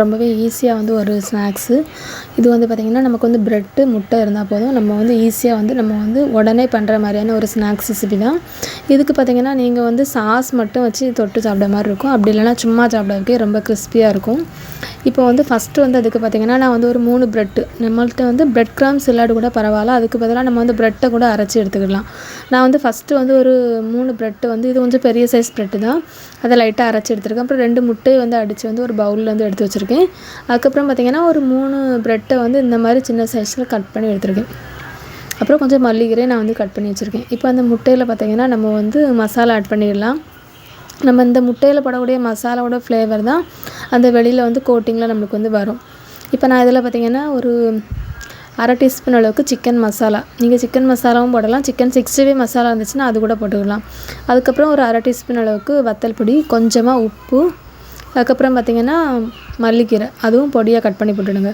ரொம்பவே ஈஸியாக வந்து ஒரு ஸ்நாக்ஸு இது வந்து பார்த்திங்கன்னா நமக்கு வந்து ப்ரெட்டு முட்டை இருந்தால் போதும். நம்ம வந்து ஈஸியாக வந்து நம்ம வந்து உடனே பண்ணுற மாதிரியான ஒரு ஸ்நாக்ஸ் ரெசிபி தான். இதுக்கு பார்த்திங்கன்னா நீங்கள் வந்து சாஸ் மட்டும் வச்சு தொட்டு சாப்பிட மாதிரி இருக்கும். அப்படி இல்லைனா சும்மா சாப்பிட்றதுக்கே ரொம்ப கிறிஸ்பியாக இருக்கும். இப்போ வந்து ஃபஸ்ட்டு வந்து அதுக்கு பார்த்திங்கன்னா நான் வந்து ஒரு மூணு ப்ரெட்டு நம்மள்கிட்ட வந்து ப்ரெட் கிராம்ஸ் இல்லாடு கூட பரவாயில்ல. அதுக்கு பதிலாக நம்ம வந்து ப்ரெட்டை கூட அரைச்சி எடுத்துக்கலாம். நான் வந்து ஃபஸ்ட்டு வந்து ஒரு மூணு ப்ரெட்டு வந்து இது கொஞ்சம் பெரிய சைஸ் ப்ரெட்டு தான். அதை லைட்டாக அரைச்சி எடுத்துருக்கேன். அப்புறம் ரெண்டு முட்டையை வந்து அடித்து வந்து ஒரு பவுலில் வந்து எடுத்து வச்சுருக்கேன். அதுக்கப்புறம் பார்த்திங்கன்னா ஒரு மூணு ப்ரெட்டை வந்து இந்த மாதிரி சின்ன சைஸில் கட் பண்ணி எடுத்துருக்கேன். அப்புறம் கொஞ்சம் மல்லிகீரை நான் வந்து கட் பண்ணி வச்சுருக்கேன். இப்போ அந்த முட்டையில் பார்த்திங்கன்னா நம்ம வந்து மசாலா ஆட் பண்ணிடலாம். நம்ம இந்த முட்டையில் போடக்கூடிய மசாலாவோட ஃப்ளேவர் தான் அந்த வெளியில் வந்து கோட்டிங்கில் நம்மளுக்கு வந்து வரும். இப்போ நான் இதில் பார்த்திங்கன்னா ஒரு அரை டீஸ்பூன் அளவுக்கு சிக்கன் மசாலா நீங்கள் சிக்கன் மசாலாவும் போடலாம். சிக்கன் சிக்ஸ்டி ஃபைவ் மசாலா இருந்துச்சுன்னா அது கூட போட்டுக்கலாம். அதுக்கப்புறம் ஒரு அரை டீஸ்பூன் அளவுக்கு வத்தல் பொடி கொஞ்சமாக உப்பு அதுக்கப்புறம் பார்த்திங்கன்னா மல்லிக்கீரை அதுவும் பொடியாக கட் பண்ணி போட்டுடுங்க.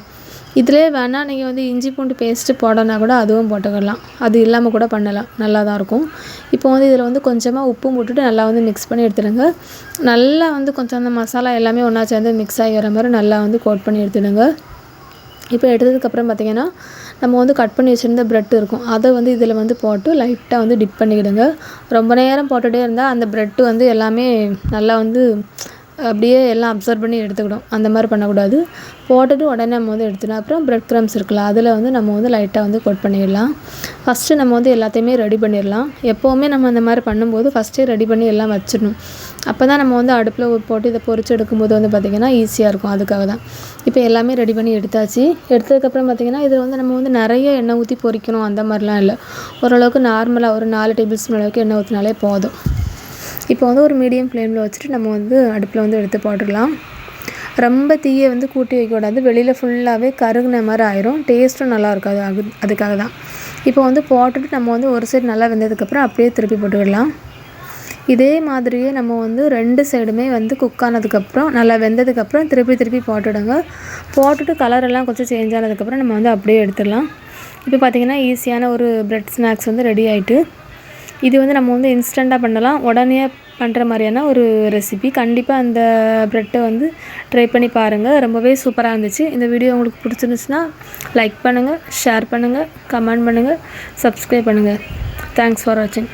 இதிலே வேணால் நீங்கள் வந்து இஞ்சி பூண்டு பேஸ்ட்டு போடனா கூட அதுவும் போட்டுக்கலாம். அது இல்லாமல் கூட பண்ணலாம். நல்லா தான் இருக்கும். இப்போ வந்து இதில் வந்து கொஞ்சமாக உப்பும் போட்டுட்டு நல்லா வந்து மிக்ஸ் பண்ணி எடுத்துடுங்க. நல்லா வந்து கொஞ்சம் அந்த மசாலா எல்லாமே ஒன்றா சேர்ந்து மிக்ஸ் ஆகி வர மாதிரி நல்லா வந்து கோட் பண்ணி எடுத்துடுங்க. இப்போ எடுத்ததுக்கப்புறம் பார்த்திங்கன்னா நம்ம வந்து கட் பண்ணி வச்சுருந்த ப்ரெட் இருக்கும். அதை வந்து இதில் வந்து போட்டு லைட்டாக வந்து டிப் பண்ணிக்கிடுங்க ரொம்ப நேரம் போட்டுகிட்டே இருந்தால் அந்த ப்ரெட்டு வந்து எல்லாமே நல்லா வந்து அப்படியே எல்லாம் அப்சர்வ் பண்ணி எடுத்துக்கிடும். அந்த மாதிரி பண்ணக்கூடாது. போட்டுட்டு உடனே நம்ம வந்து எடுத்துடணும் அப்புறம் ப்ரெட் க்ரம்ஸ் இருக்குல்ல அதில் வந்து நம்ம வந்து லைட்டாக வந்து கொட் பண்ணிடலாம். ஃபஸ்ட்டு நம்ம வந்து எல்லாத்தையுமே ரெடி பண்ணிடலாம். எப்போவுமே நம்ம அந்த மாதிரி பண்ணும்போது ஃபஸ்ட்டே ரெடி பண்ணி எல்லாம் வச்சிடணும். அப்போ தான் நம்ம வந்து அடுப்பில் போட்டு இதை பொறிச்சு எடுக்கும்போது வந்து பார்த்திங்கன்னா ஈஸியாக இருக்கும். அதுக்காக தான். இப்போ எல்லாமே ரெடி பண்ணி எடுத்தாச்சு. எடுத்ததுக்கப்புறம் பார்த்திங்கன்னா இதில் வந்து நம்ம வந்து நிறைய எண்ணெய் ஊற்றி பொறிக்கணும் அந்த மாதிரிலாம் இல்லை. ஓரளவுக்கு நார்மலாக ஒரு நாலு டேபிள் ஸ்பூன் அளவுக்கு எண்ணெய் ஊற்றினாலே போதும். இப்போ வந்து ஒரு மீடியம் ஃப்ளேமில் வச்சுட்டு நம்ம வந்து அடுப்பில் வந்து எடுத்து போட்டுடலாம். ரொம்ப தீயை வந்து கூட்டி வைக்கக்கூடாது வெளியில் ஃபுல்லாகவே கருகுன மாதிரி ஆயிரும். டேஸ்ட்டும் நல்லா இருக்காது. அது அதுக்காக தான். இப்போ வந்து போட்டுட்டு நம்ம வந்து ஒரு சைடு நல்லா வெந்ததுக்கப்புறம் அப்படியே திருப்பி போட்டுக்கிடலாம் இதே மாதிரியே நம்ம வந்து ரெண்டு சைடுமே வந்து குக் ஆனதுக்கப்புறம் நல்லா வெந்ததுக்கப்புறம் திருப்பி திருப்பி போட்டுடுங்க. போட்டுட்டு கலரெல்லாம் கொஞ்சம் சேஞ்ச் ஆனதுக்கப்புறம் நம்ம வந்து அப்படியே எடுத்துடலாம். இப்போ பார்த்திங்கன்னா ஈஸியான ஒரு ப்ரெட் ஸ்நாக்ஸ் வந்து ரெடி ஆகிட்டு இது வந்து நம்ம வந்து இன்ஸ்டண்ட்டாக பண்ணலாம். உடனே பண்ணுற மாதிரியான ஒரு ரெசிபி கண்டிப்பாக அந்த ப்ரெட்டை வந்து ட்ரை பண்ணி பாருங்கள் ரொம்பவே சூப்பராக இருந்துச்சு. இந்த வீடியோ உங்களுக்கு பிடிச்சிருந்துச்சுன்னா லைக் பண்ணுங்கள் ஷேர் பண்ணுங்கள் கமெண்ட் பண்ணுங்கள் சப்ஸ்கிரைப் பண்ணுங்கள் தேங்க்ஸ் ஃபார் வாட்சிங்